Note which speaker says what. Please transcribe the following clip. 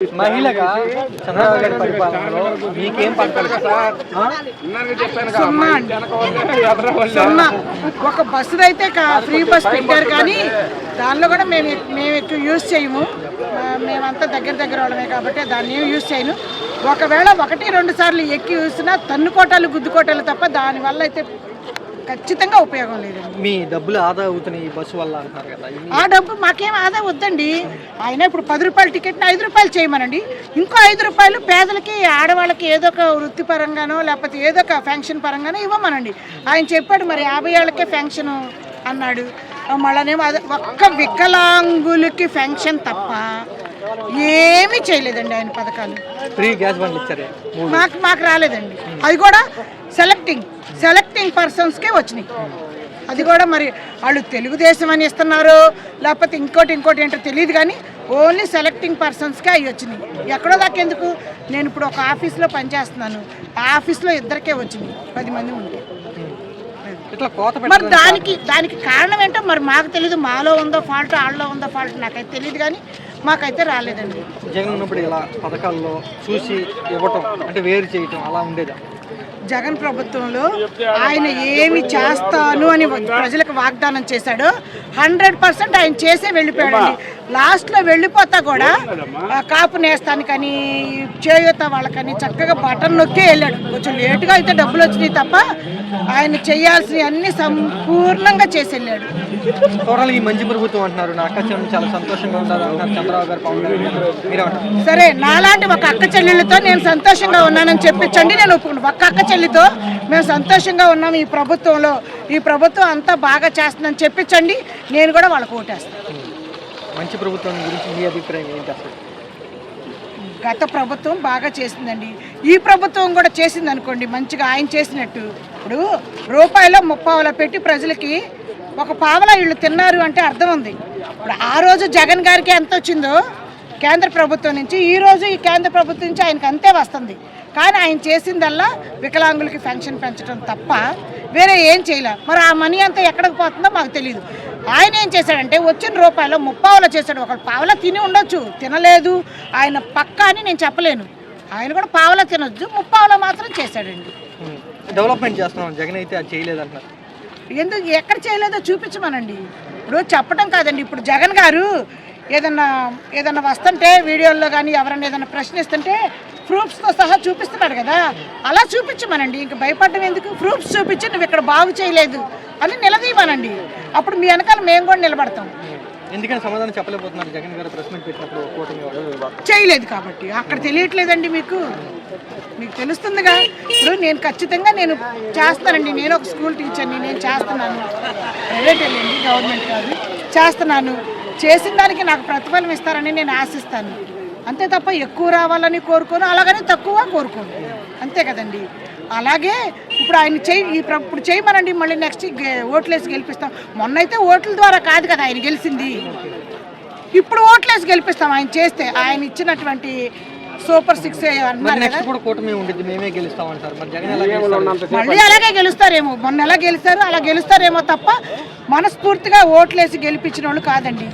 Speaker 1: మహిళగా చంద్రబాబు గారి పరిపాలనలో మీకేం
Speaker 2: ఒక బస్సు అయితే కా- ఫ్రీ బస్ పెట్టారు కానీ దానిలో కూడా మేము మేము ఎక్కువ యూజ్ చేయము. మేమంతా దగ్గర దగ్గర వాళ్ళమే కాబట్టి దాన్ని ఏం యూజ్ చేయను. ఒకవేళ ఒకటి రెండు సార్లు ఎక్కి చూసినా తన్నుకోటాలు గుద్దుకోటాలు తప్ప దానివల్ల అయితే ఖచ్చితంగా ఉపయోగం లేదండి
Speaker 1: మీ డబ్బులు ఆదా అవుతున్నాయి ఈ బస్సు వల్ల అంటున్నారు కదా
Speaker 2: ఆ డబ్బు మాకేం ఆదా వద్దండి. ఆయన ఇప్పుడు పది రూపాయల టికెట్ని ఐదు రూపాయలు చేయమనండి. ఇంకో ఐదు రూపాయలు పేదలకి ఆడవాళ్ళకి ఏదో ఒక వృత్తిపరంగానో లేకపోతే ఏదో ఒక ఫంక్షన్ పరంగానో ఇవ్వమనండి. ఆయన చెప్పాడు మరి యాభై ఏళ్ళకే ఫంక్షన్ అన్నాడు. మళ్ళనేమో అది ఒక్క వికలాంగులకి ఫంక్షన్ తప్ప ఏమీ చేయలేదండి ఆయన పథకాలు.
Speaker 1: ఫ్రీ గ్యాస్ బండ్లు ఇచ్చారు. మూడు.
Speaker 2: మాకు మాకు రాలేదండి. అది కూడా సెలెక్టింగ్ సెలెక్టింగ్ పర్సన్స్కే వచ్చినాయి. అది కూడా మరి వాళ్ళు తెలుగుదేశం అని ఇస్తున్నారు. లేకపోతే ఇంకోటి ఇంకోటి ఏంటో తెలియదు కానీ ఓన్లీ సెలెక్టింగ్ పర్సన్స్కే అవి వచ్చినాయి. ఎక్కడో దాకా ఎందుకు? నేను ఇప్పుడు ఒక ఆఫీస్లో పనిచేస్తున్నాను. ఆ ఆఫీస్లో ఇద్దరికే వచ్చినాయి. పది మంది ఉంటే. మరి దానికి దానికి కారణం ఏంటో మరి మాకు తెలియదు మాలో ఉందో ఫాల్ట్ వాళ్ళలో ఉందో ఫాల్ట్ నాకైతే తెలియదు కానీ మాకైతే రాలేదండి.
Speaker 1: జగన్ ఉన్నప్పుడు ఇలా పథకాల్లో చూసి ఇవ్వటం అంటే వేరు చేయటం అలా ఉండేదా?
Speaker 2: జగన్ ప్రభుత్వంలో ఆయన ఏమి చేస్తాను అని ప్రజలకు వాగ్దానం చేశాడో. హండ్రెడ్ పర్సెంట్ ఆయన చేసే వెళ్ళిపోయాడు లాస్ట్లో వెళ్ళిపోతా కూడా ఆ, కాపు నేస్తానికని చేయూత వాళ్ళకని చక్కగా బటన్ నొక్కే వెళ్ళాడు. కొంచెం లేటుగా అయితే డబ్బులు వచ్చినాయి తప్ప ఆయన చేయాల్సినవి అన్ని సంపూర్ణంగా చేసి వెళ్ళాడు.
Speaker 1: టోటల్ ఈ మంచి ప్రభుత్వం అంటున్నారు. నా అక్క చెల్లెలు చాలా సంతోషంగా ఉంటారు అంటున్నారు. చంద్రబాబు గారు పవన్
Speaker 2: సరే నాలాంటి ఒక అక్క చెల్లెళ్ళతో నేను సంతోషంగా ఉన్నానని చెప్పించండి. నేను ఒప్పుకుంటాను ఒక్క అక్క చెల్లితో మేము సంతోషంగా ఉన్నాం ఈ ప్రభుత్వంలో. ఈ ప్రభుత్వం అంతా బాగా చేస్తుందని చెప్పించండి. నేను కూడా వాళ్ళకు ఓటేస్తాను.
Speaker 1: మంచి ప్రభుత్వం గురించి మీ అభిప్రాయం ఏంటి అసలు?
Speaker 2: గత ప్రభుత్వం బాగా చేసిందండి. ఈ ప్రభుత్వం కూడా చేసింది అనుకోండి మంచిగా ఆయన చేసినట్టు. ఇప్పుడు రూపాయలో ముప్పావల పెట్టి ప్రజలకి ఒక పావల ఇళ్ళు తిన్నారు అంటే అర్థం ఉంది. ఇప్పుడు ఆ రోజు జగన్ గారికి ఎంత వచ్చిందో కేంద్ర ప్రభుత్వం నుంచి ఈ రోజు ఈ కేంద్ర ప్రభుత్వం నుంచి ఆయనకు అంతే వస్తుంది. కానీ ఆయన చేసిందల్లా వికలాంగులకి పెన్షన్ పెంచడం తప్ప వేరే ఏం చేయలే. మరి ఆ మనీ అంతా ఎక్కడికి పోతుందో మాకు తెలియదు ఆయన ఏం చేశాడంటే వచ్చిన రూపాయలు ముప్పావలో చేశాడు. ఒకళ్ళు పావలా తిని ఉండొచ్చు తినలేదు. ఆయన పక్కా అని నేను చెప్పలేను. ఆయన కూడా పావలా తినొచ్చు ముప్పావలో మాత్రం చేశాడండి.
Speaker 1: డెవలప్మెంట్ చేస్తున్నాం. జగన్ అయితే అది చేయలేదు అంటున్నారు
Speaker 2: ఎందుకు ఎక్కడ చేయలేదో చూపించమనండి. ఇప్పుడు చెప్పడం కాదండి. ఇప్పుడు జగన్ గారు ఏదన్నా ఏదన్నా వస్తుంటే వీడియోల్లో కానీ ఎవరన్నా ఏదన్నా ప్రశ్నిస్తుంటే ప్రూఫ్స్తో సహా చూపిస్తున్నాడు కదా. అలా చూపించమనండి. ఇంక భయపడడం ఎందుకు? ప్రూఫ్స్ చూపించి నువ్వు ఇక్కడ బాగు చేయలేదు. అని నిలదీయమనండి. అప్పుడు మీ వెనకాల మేము కూడా నిలబడతాం.
Speaker 1: ఎందుకని సమాధానం చెప్పలేకపోతున్నారు? జగన్ గారు ప్రెస్ మీట్ పెట్టినప్పుడు కూటమి
Speaker 2: చేయలేదు కాబట్టి. అక్కడ తెలియట్లేదండి మీకు? మీకు తెలుస్తుందిగా? ఇప్పుడు నేను ఖచ్చితంగా నేను చేస్తానండి. నేను ఒక స్కూల్ టీచర్ని నేను చేస్తున్నాను. ప్రైవేట్ వెళ్ళండి గవర్నమెంట్ కాదు. చేస్తున్నాను. చేసిన దానికి నాకు ప్రతిఫలం ఇస్తారని నేను ఆశిస్తాను. అంతే తప్ప ఎక్కువ రావాలని కోరుకోను అలాగని తక్కువ కోరుకోను. అంతే కదండి. అలాగే ఇప్పుడు ఆయన చేయి ఈ ప్ర- ఇప్పుడు చేయమనండి మళ్ళీ నెక్స్ట్ ఓట్లేసి గెలిపిస్తాం. మొన్న అయితే ఓట్ల ద్వారా కాదు కదా ఆయన గెలిచింది ఇప్పుడు ఓట్లేసి గెలిపిస్తాం ఆయన చేస్తే ఆయన ఇచ్చినటువంటి సూపర్ సిక్స్
Speaker 1: మరి
Speaker 2: అన్నారు కదా.
Speaker 1: నెక్స్ట్ కూడా కూటమి ఉండిద్ది మేమే గెలుస్తామంటారు మరి జగన్ ఎలా గెలుస్తారు
Speaker 2: మళ్ళీ అలాగే గెలుస్తారేమో మొన్న ఎలా గెలుస్తారు అలా గెలుస్తారేమో తప్ప మనస్ఫూర్తిగా ఓట్లేసి గెలిపించిన వాళ్ళు కాదండి.